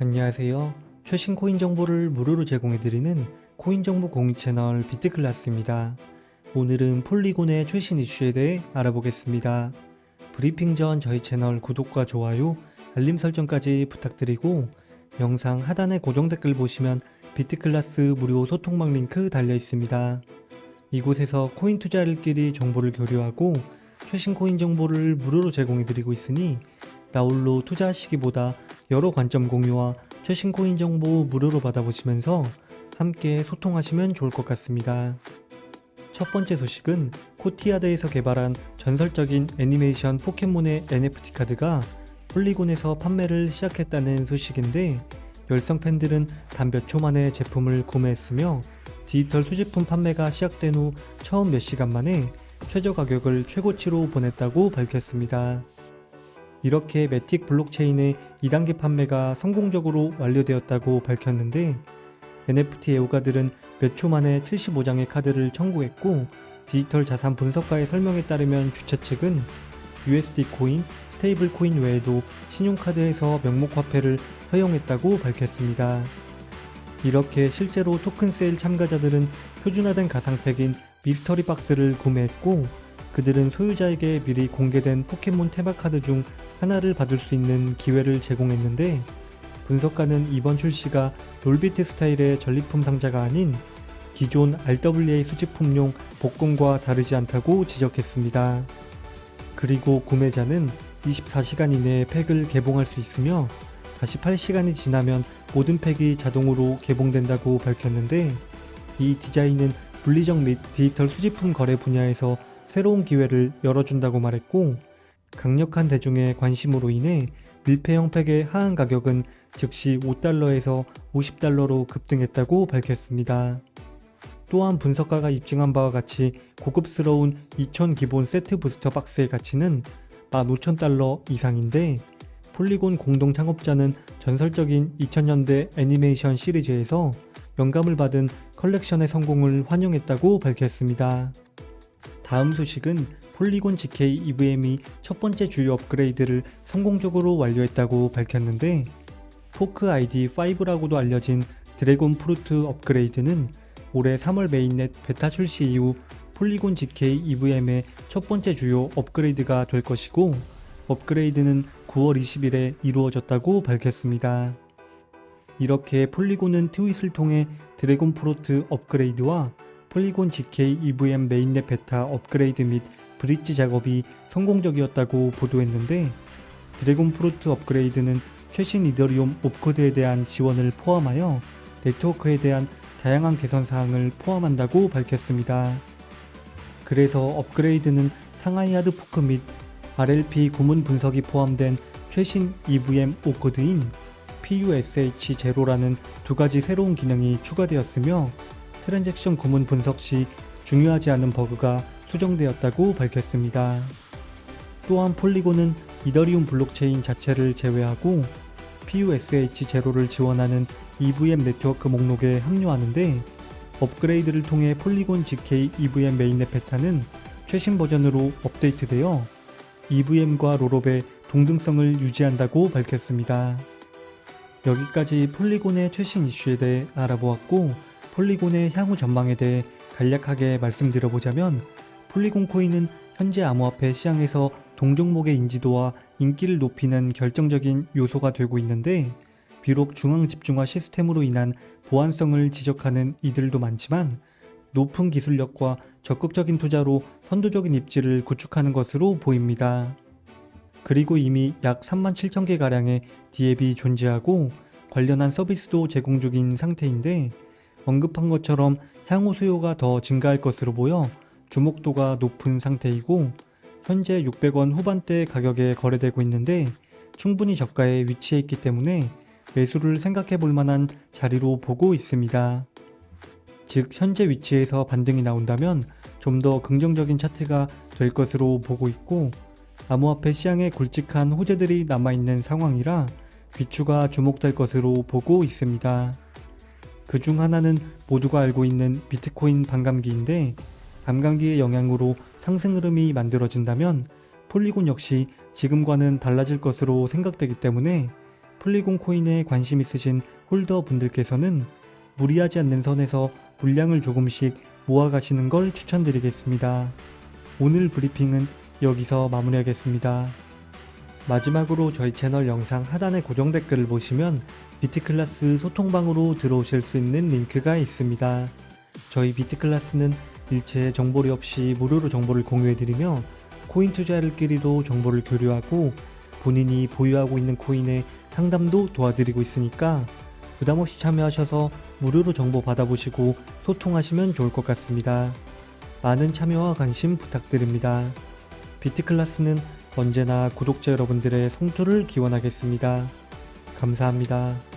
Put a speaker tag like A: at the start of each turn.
A: 안녕하세요. 최신 코인 정보를 무료로 제공해드리는 코인 정보 공유 채널 비트클라스입니다. 오늘은 폴리곤의 최신 이슈에 대해 알아보겠습니다. 브리핑 전 저희 채널 구독과 좋아요, 알림 설정까지 부탁드리고 영상 하단에 고정 댓글 보시면 비트클라스 무료 소통방 링크 달려 있습니다. 이곳에서 코인 투자일끼리 정보를 교류하고 최신 코인 정보를 무료로 제공해드리고 있으니 나홀로 투자하시기보다 여러 관점 공유와 최신 코인 정보 무료로 받아보시면서 함께 소통하시면 좋을 것 같습니다. 첫 번째 소식은 코티아드에서 개발한 전설적인 애니메이션 포켓몬의 NFT 카드가 폴리곤에서 판매를 시작했다는 소식인데 열성 팬들은 단 몇 초 만에 제품을 구매했으며 디지털 수제품 판매가 시작된 후 처음 몇 시간 만에 최저 가격을 최고치로 보냈다고 밝혔습니다. 이렇게 매틱 블록체인의 2단계 판매가 성공적으로 완료되었다고 밝혔는데 NFT 애호가들은 몇 초 만에 75장의 카드를 청구했고 디지털 자산 분석가의 설명에 따르면 주최 측은 USD 코인, 스테이블 코인 외에도 신용카드에서 명목 화폐를 허용했다고 밝혔습니다. 이렇게 실제로 토큰 세일 참가자들은 표준화된 가상팩인 미스터리 박스를 구매했고 그들은 소유자에게 미리 공개된 포켓몬 테마 카드 중 하나를 받을 수 있는 기회를 제공했는데 분석가는 이번 출시가 롤비트 스타일의 전리품 상자가 아닌 기존 RWA 수집품용 복권과 다르지 않다고 지적했습니다. 그리고 구매자는 24시간 이내에 팩을 개봉할 수 있으며 48시간이 지나면 모든 팩이 자동으로 개봉된다고 밝혔는데 이 디자인은 분리적 및 디지털 수집품 거래 분야에서 새로운 기회를 열어준다고 말했고 강력한 대중의 관심으로 인해 밀폐 형 팩의 하한 가격은 즉시 5달러에서 50달러로 급등했다고 밝혔습니다. 또한 분석가가 입증한 바와 같이 고급스러운 2000 기본 세트 부스터 박스의 가치는 15,000달러 이상인데 폴리곤 공동 창업자는 전설적인 2000년대 애니메이션 시리즈에서 영감을 받은 컬렉션의 성공을 환영했다고 밝혔습니다. 다음 소식은 폴리곤 GK EVM이 첫 번째 주요 업그레이드를 성공적으로 완료했다고 밝혔는데 포크 ID 5라고도 알려진 드래곤 프루트 업그레이드는 올해 3월 메인넷 베타 출시 이후 폴리곤 GK EVM의 첫 번째 주요 업그레이드가 될 것이고 업그레이드는 9월 20일에 이루어졌다고 밝혔습니다. 이렇게 폴리곤은 트윗을 통해 드래곤 프로트 업그레이드와 폴리곤 GK EVM 메인넷 베타 업그레이드 및 브릿지 작업이 성공적이었다고 보도했는데 드래곤 프로트 업그레이드는 최신 이더리움 옵코드에 대한 지원을 포함하여 네트워크에 대한 다양한 개선 사항을 포함한다고 밝혔습니다. 그래서 업그레이드는 상하이 하드 포크 및 RLP 구문 분석이 포함된 최신 EVM 오코드인 PUSH0라는 두 가지 새로운 기능이 추가되었으며 트랜잭션 구문 분석 시 중요하지 않은 버그가 수정되었다고 밝혔습니다. 또한 폴리곤은 이더리움 블록체인 자체를 제외하고 PUSH0를 지원하는 EVM 네트워크 목록에 합류하는데 업그레이드를 통해 폴리곤 GK EVM 메인넷 베타는 최신 버전으로 업데이트되어 EVM과 롤업의 동등성을 유지한다고 밝혔습니다. 여기까지 폴리곤의 최신 이슈에 대해 알아보았고 폴리곤의 향후 전망에 대해 간략하게 말씀드려보자면 폴리곤 코인은 현재 암호화폐 시장에서 동종목의 인지도와 인기를 높이는 결정적인 요소가 되고 있는데 비록 중앙 집중화 시스템으로 인한 보안성을 지적하는 이들도 많지만 높은 기술력과 적극적인 투자로 선도적인 입지를 구축하는 것으로 보입니다. 그리고 이미 약 3만 7천 개 가량의 디앱이 존재하고 관련한 서비스도 제공 중인 상태인데 언급한 것처럼 향후 수요가 더 증가할 것으로 보여 주목도가 높은 상태이고 현재 600원 후반대 가격에 거래되고 있는데 충분히 저가에 위치해 있기 때문에 매수를 생각해 볼 만한 자리로 보고 있습니다. 즉 현재 위치에서 반등이 나온다면 좀 더 긍정적인 차트가 될 것으로 보고 있고 암호화폐 시장에 굵직한 호재들이 남아있는 상황이라 귀추가 주목될 것으로 보고 있습니다. 그 중 하나는 모두가 알고 있는 비트코인 반감기인데 반감기의 영향으로 상승 흐름이 만들어진다면 폴리곤 역시 지금과는 달라질 것으로 생각되기 때문에 플리곤 코인에 관심 있으신 홀더 분들께서는 무리하지 않는 선에서 물량을 조금씩 모아가시는 걸 추천드리겠습니다. 오늘 브리핑은 여기서 마무리하겠습니다. 마지막으로 저희 채널 영상 하단의 고정 댓글을 보시면 비트클라스 소통방으로 들어오실 수 있는 링크가 있습니다. 저희 비트클라스는 일체 정보리 없이 무료로 정보를 공유해드리며 코인 투자자들끼리도 정보를 교류하고 본인이 보유하고 있는 코인의 상담도 도와드리고 있으니까 부담없이 참여하셔서 무료로 정보 받아보시고 소통하시면 좋을 것 같습니다. 많은 참여와 관심 부탁드립니다. 비트클라스는 언제나 구독자 여러분들의 성토를 기원하겠습니다. 감사합니다.